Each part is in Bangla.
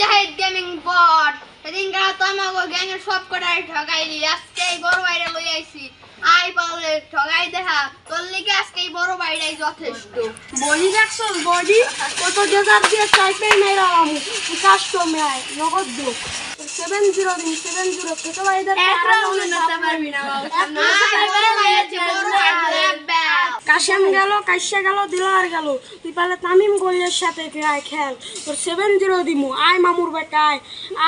জাহিদ গেমিং বট। সেদিন গা তো আমাকে গ্যাংয়ের সব কটাই ঠগাইলি আজকে এই বড় বাইরে লই আইছি। আই পালে ঠগাই দেখা তোর লিগে আজকে এই বড় বাইরেই যথেষ্ট। বডি দেখছ বডি কত ডেজার দিয়ে চাইতেই নাই রাম কাস্টমে আয় নগদ দো সেভেন জিরো দিন সেভেন জিরো খেতে বাইদের এক রাউন্ড নিতে পারবি না বাবু। কাশেম গেল কাশ্যা গেল দিলার গেল। তুই পালে তামিম গোলের সাথে আয় খেল? তোর সেভেন জিরো দিমু। আয় মামুর বেটা আয়।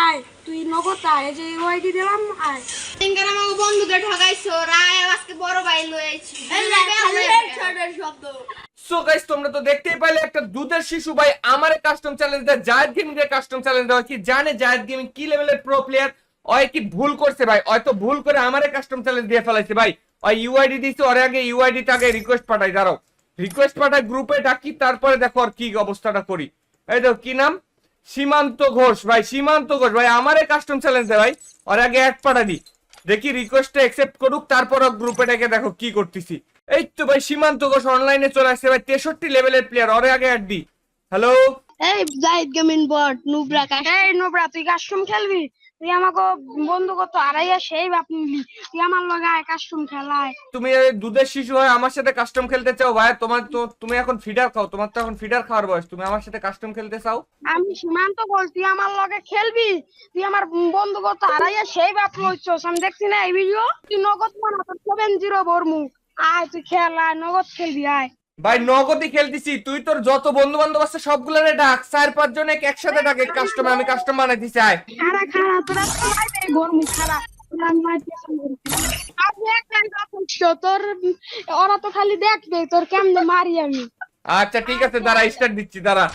আয় তুই নগদ আয়। এই যে ওয়াইডি দিলাম আয়। সিঙ্গার আমাকে বন্ধুকে ঠগাইছো রায় আজকে বড় ভাই লই আইছি। শব্দ। সো গাইস তোমরা তো দেখতেই পাইলে একটা দুধের শিশু ভাই আমারে কাস্টম চ্যালেঞ্জ দেয়। জায়েদ গেমিং এর কাস্টম চ্যালেঞ্জ দেওয়া কি জানে জায়েদ গেমিং কি লেভেলের প্রো প্লেয়ার ওই কি ভুল করছে ভাই? হয়তো ভুল করে আমারে কাস্টম চ্যালেঞ্জ দিয়ে ফেলাইছে ভাই। ওই ইউআইডি দিছে ওর আগে ইউআইডি টাকে রিকোয়েস্ট পাঠাই দাঁড়াও। রিকোয়েস্ট পাঠাই গ্রুপে ডাকি তারপরে দেখো আর কি অবস্থাটা করি। এই দেখো কি নাম? সীমান্ত ঘোষ ভাই সীমান্ত ঘোষ। ভাই আমারে কাস্টম চ্যালেঞ্জ দেয় ভাই। ওর আগে অ্যাড পাঠাবি দেখি রিকোয়েস্টটা অ্যাকসেপ্ট করুক তারপর গ্রুপে ডেকে দেখো কি করতেছি। এই তো ভাই সীমান্ত ঘোষ অনলাইনে চলে আসছে ভাই তেষট্টি লেভেলের প্লেয়ার ওরে আগে অ্যাড দি। হ্যালো এই জাহিদ গেমিং বট নুবরা এই নুবরা তুই কাস্টম খেলবি? তুই আমাকে বন্ধু কত আড়াইয়া সেই বাপ নিলি। তুই আমার লগে কাস্টম খেলায়। তুমি এই দুধের শিশু হয় আমার সাথে কাস্টম খেলতে চাও ভাই? তোমার তো তুমি এখন ফিডার খাও তোমার তো এখন ফিডার খাওয়ার বয়স। তুমি আমার সাথে কাস্টম খেলতে চাও? আমি সীমান্ত বল তুই আমার লগে খেলবি? তুই আমার বন্ধু কত আড়াইয়া সেই বাপ লইছস আমি দেখছি না এই ভিডিও তুই নগদ মানা তোর সেভেন জিরো ভরমু। আয় তুই খেল আয় নগদ খেলবি আয়। ভাই নগদই খেলতেছি। তুই তোর যত বন্ধু বান্ধব আছে সবগুলোরে ডাক। চার পাঁচ জন একসাথে ডাকে কাস্টমার আমি কাস্টমার বানাইতে চাই তোরা একটাই যথেষ্ট তোর ওরা তো খালি দেখবে তোর কেমনে মারি আমি। আচ্ছা ঠিক আছে দাঁড়া স্টার্ট দিচ্ছি দাঁড়া।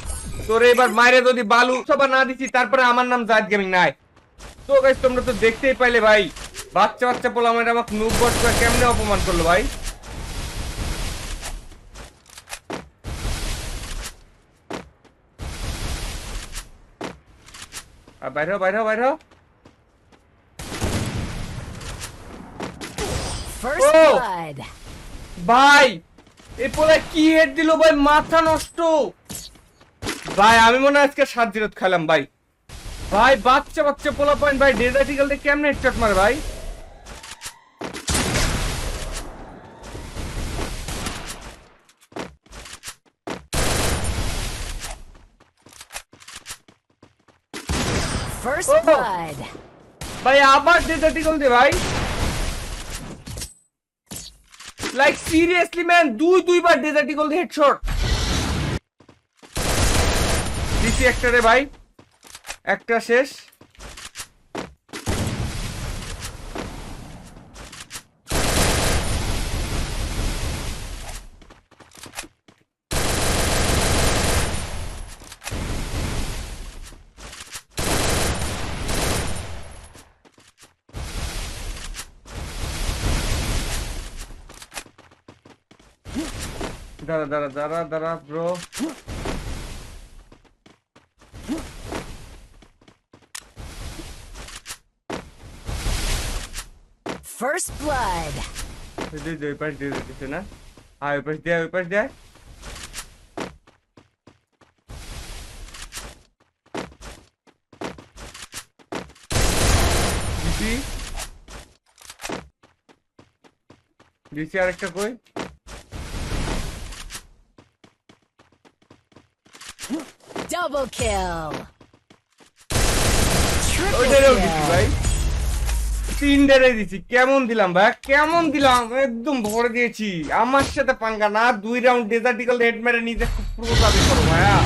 তোর এবার মাইরে যদি বালু সবার না দিচ্ছি তারপরে আমার নাম জায়েদ গেমিং নাই। তো গাইস তোমরা তো দেখতেই পাইলে ভাই বাচ্চা বাচ্চা পোলা আমার আমাকে নুব বট কেমনে অপমান করল ভাই? বাইরে. ভাই এই পোলা কি হেড দিল ভাই? মাথা নষ্ট। ভাই আমি মনে হয় আজকে সাত জিরত খেলাম ভাই। ভাই বাচ্চা বাচ্চা পোলা পয়েন্ট ভাই ডেজার্টিক্যাল দিয়ে কেমনে হেডশট মারে ভাই? First Oh! blood. ভাই আবার ডেজার্টিক্যাল দিয়ে ভাই লাইক সিরিয়াসলি ম্যান দুই দুইবার ডেজার্টিক্যাল দিয়ে হেডশট দিছি একটা রে ভাই একটা শেষ দাঁড়া দাঁড়া দাঁড়া দাঁড়া ব্রো First blood. ওই যে ওই পাশ দিয়ে দিতেছে না আয় ওই পাশ দিয়ে ওই পাশ দিয়ে দিছি দিছি আরেকটা Double kill. Triple দিছি ভাই তিনটারে দিছি। কেমন দিলাম ভাই? কেমন দিলাম? একদম ভরে দিয়েছি। আমার সাথে পাঙ্গা না দুই রাউন্ড ডেজার্টিক্যাল হেড মেরে নিজে খুব পুরো দাবি করো ভাইয়া।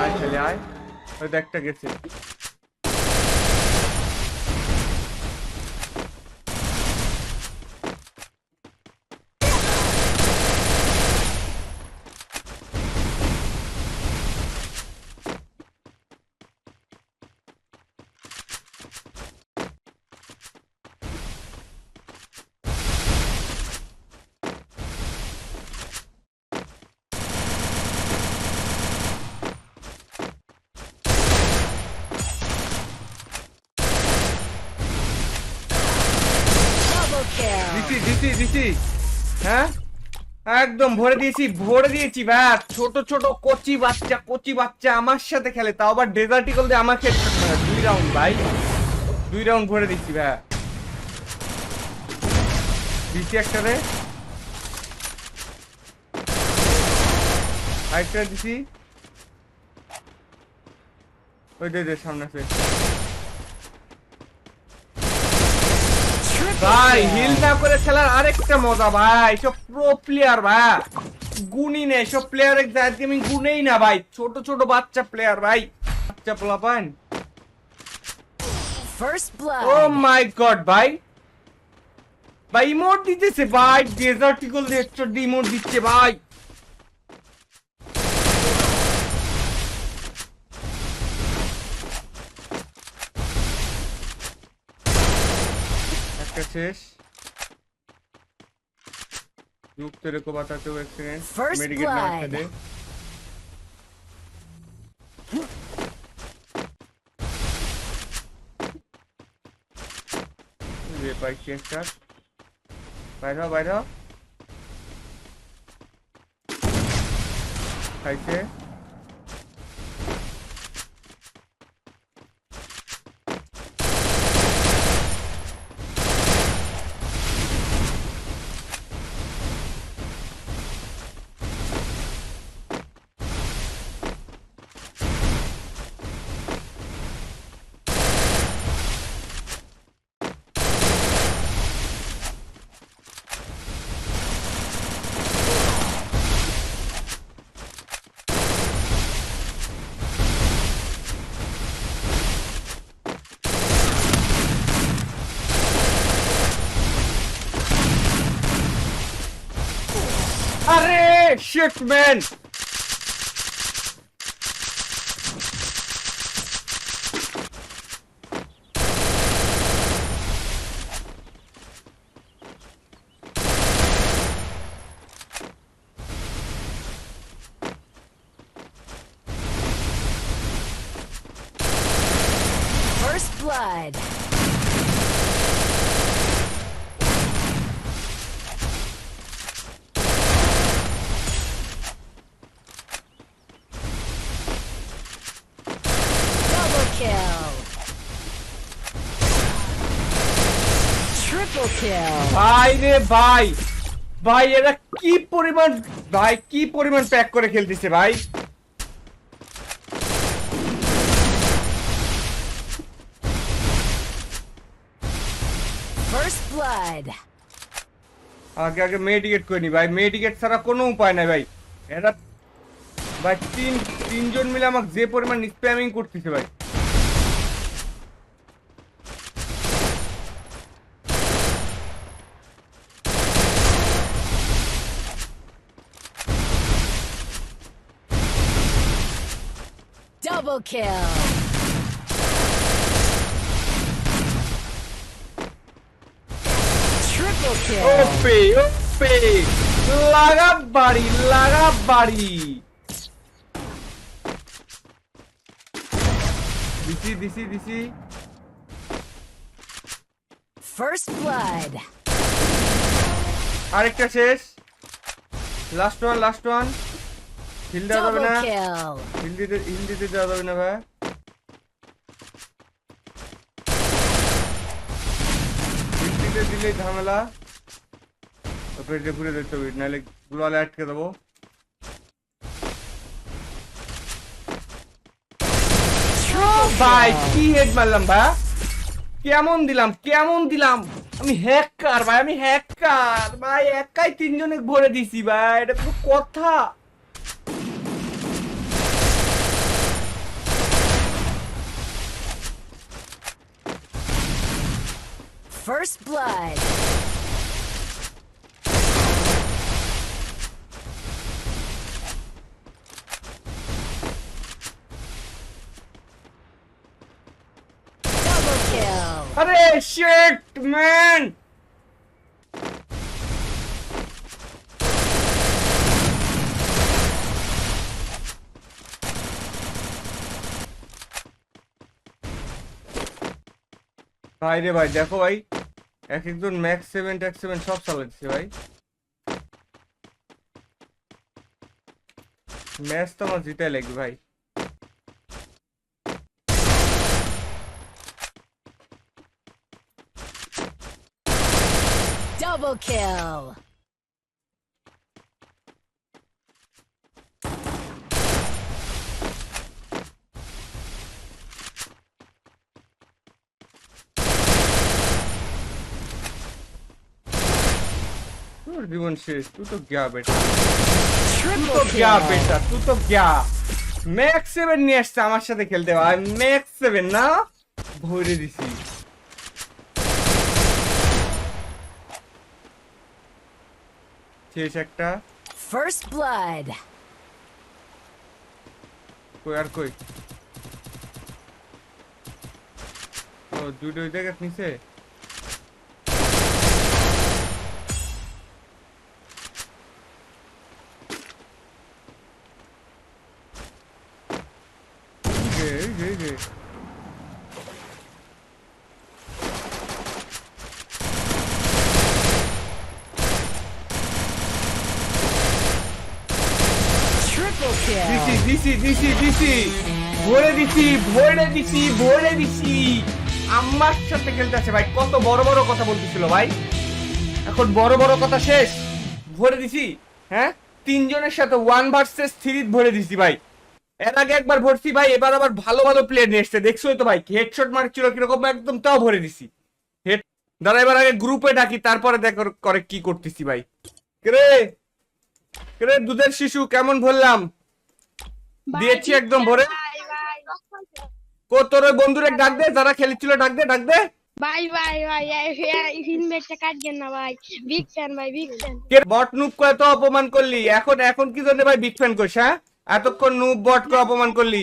আয় ছেলে আয়। ওই একটা গেছে। দিছি হ্যাঁ? একদম ভরে দিয়েছি ভরে দিয়েছি ভাই ছোট ছোট কচি বাচ্চা কচি বাচ্চা আমার সাথে খেলে, তাও আবার ডেজার্টিকল দিয়ে আমাকে দুই রাউন্ড ভাই। দুই রাউন্ড ভরে দিচ্ছি ভাই দিচ্ছি একটা রে। আরেকটা দিছি ওই দে, সামনে আছে। ভাই. হিল না করে খেলার আরেকটা মজা ভাই সব প্রো প্লেয়ার ভাই গুণই নেই সব প্লেয়ার জায়দ গেমিং গুণেই না ভাই ছোট ছোট বাচ্চা প্লেয়ার ভাই বাচ্চা পোলাপান. ও মাই গড ভাই ভাই ইমোট দিতেছে ভাই ডেজার্টিকল হেডশট দিয়ে ইমোট দিচ্ছে ভাই का शेष रूप तेरे को बताते हुए एक सेकंड मेडिकेट ना दे ये बाइक चेंज कर बैठो बैठो कैसे shit, man! ভাই রে ভাই। ভাই এরা কি পরিমাণ ভাই কি পরিমাণ প্যাক করে খেলতেছে ভাই? Blood. আগে আগে মেডিকেট করে নি ভাই। মেডিকেট ছাড়া কোনো উপায় নাই ভাই। এরা ভাই তিন তিনজন মিলে আমাকে যে পরিমাণ স্প্যামিং করতেছে ভাই। Double kill. Triple kill. ওপে ওপে লাগা বাড়ি লাগা বাড়ি দিছি দিছি দিছি First blood. আরেকটা শেষ last one last one Heal দেওয়া যাবে না হিল দিতে হিল দিতে দেওয়া যাবে না ভাই হিল দিতে দিলেই ঝামেলা ওপরে যে ঘুরে দিতে হবে নাহলে গ্লোয়ালে আটকে দেবো ভাই কি হেড মারলাম ভাই কেমন দিলাম কেমন দিলাম আমি হ্যাকার ভাই আমি হ্যাকার ভাই একাই তিনজনে ভরে দিছি ভাই এটা কোনো কথা First Blood. Double kill. Hurry, shit, man! हाय रे भाई देखो भाई এক একজন ম্যাক্স সেভেন ট্যাক্স সেভেন সব চালাচ্ছে ভাই ম্যাচ তো আমার জিতাই লাগবে ভাই Double kill! জীবন শেষ তুই তো গিয়া বেটা। Triple তো গিয়া kill. বেটা তুই তো গিয়া। ম্যাক্স সেভেন নিয়ে আসছে আমার সাথে খেলতে ভাই ম্যাক্স সেভেন না? ভরে দিছি। শেষ একটা। First blood. কই আর কই? ও দুটো ওই জায়গা নিচে আমার সাথে খেলতে আছে ভাই। কত বড় বড় কথা বলতেছিল ভাই। এখন বড় বড় কথা শেষ। ভরে দিছি হ্যাঁ? তিনজনের সাথে ওয়ান ভার্সেস থ্রি ভরে দিছি ভাই। এর আগে একবার ভরছি ভাই এবার আবার ভালো ভালো প্লেয়ার নিয়ে এসছে দেখছোই তো ভাই হেডশট মারছিল কীরকম একদম তাও ভরে দিছি। হেড দাঁড়া এবার আগে গ্রুপে ডাকি তারপরে দেখ করে কি করতেছি ভাই। রে রে দুধের শিশু কেমন ভরলাম দিয়েছি একদম ভরে। কো তোর ওই বন্ধুরে ডাক দে যারা খেলেছিল ডাক দে ডাক দে। ভাই ভাই ভাই ইনভেটটা কাটবেন না ভাই। বিগ ফ্যান ভাই বিগ ফ্যান বট করে তো অপমান করলি এখন এখন কি জন্য ভাই বিগ ফ্যান করিস হ্যাঁ? এতক্ষণ নুব বট কে অপমান করলি?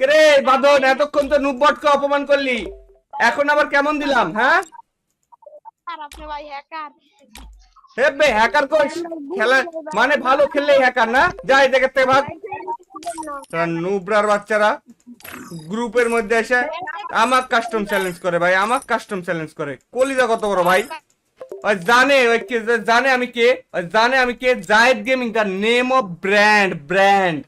রে বাদন এতক্ষণ তো নুব বট কে অপমান করলি? এখন আবার কেমন দিলাম হ্যাঁ? হ্যাকার হেবে হ্যাকার কোচ খেলা মানে ভালো খেললে হ্যাকার না? যাই দেখে ভাগ। নুবরার বাচ্চারা গ্রুপের মধ্যে এসে আমার কাস্টম চ্যালেঞ্জ করে ভাই আমার কাস্টম চ্যালেঞ্জ করে। কলিজা কত বড় ভাই? ওই জানে ওই কে জানে আমি কে ওই জানে আমি কে জায়েদ গেমিং তার নেম অফ ব্র্যান্ড ব্র্যান্ড